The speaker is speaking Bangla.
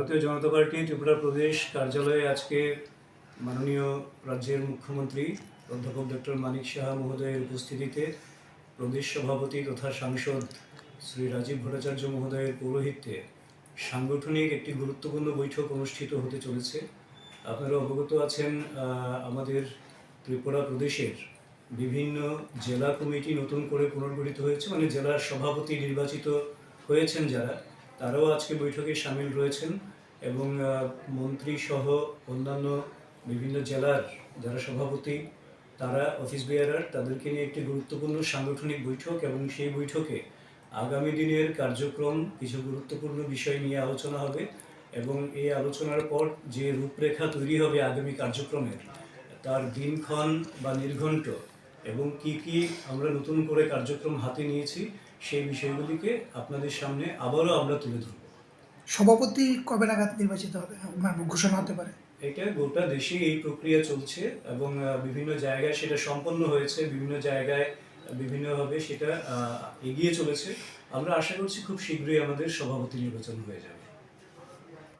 ভারতীয় জনতা পার্টি ত্রিপুরা প্রদেশ কার্যালয়ে আজকে মাননীয় রাজ্যের মুখ্যমন্ত্রী অধ্যাপক ডক্টর মানিক সাহা মহোদয়ের উপস্থিতিতে প্রদেশ সভাপতি তথা সাংসদ শ্রী রাজীব ভট্টাচার্য মহোদয়ের পৌরোহিত্যে সাংগঠনিক একটি গুরুত্বপূর্ণ বৈঠক অনুষ্ঠিত হতে চলেছে। আপনারা অবগত আছেন আমাদের ত্রিপুরা প্রদেশের বিভিন্ন জেলা কমিটি নতুন করে পুনর্গঠিত হয়েছে মানে জেলার সভাপতি নির্বাচিত হয়েছেন যারা। তারাও আজকে বৈঠকে সামিল রয়েছেন এবং মন্ত্রী সহ অন্যান্য বিভিন্ন জেলার যারা সভাপতি, তারা অফিস বেয়ারার, তাদেরকে নিয়ে একটি গুরুত্বপূর্ণ সাংগঠনিক বৈঠক এবং সেই বৈঠকে আগামী দিনের কার্যক্রম কিছু গুরুত্বপূর্ণ বিষয় নিয়ে আলোচনা হবে এবং এই আলোচনার পর যে রূপরেখা তৈরি হবে আগামী কার্যক্রমের, তার দিনক্ষণ বা নির্ঘণ্ট এবং কি কি আমরা নতুন করে কার্যক্রম হাতে নিয়েছি সেই বিষয়গুলিকে আপনাদের সামনে আবারও আমরা তুলে ধরব। সভাপতি কবে নাগাদ নির্বাচিত হবে? মানে ঘোষণা হতে পারে। এটা গোটা দেশে এই প্রক্রিয়া চলছে এবং বিভিন্ন জায়গায় সেটা সম্পন্ন হয়েছে বিভিন্ন জায়গায় বিভিন্নভাবে সেটা এগিয়ে চলেছে। আমরা আশা করছি খুব শীঘ্রই আমাদের সভাপতি নির্বাচন হয়ে যাবে।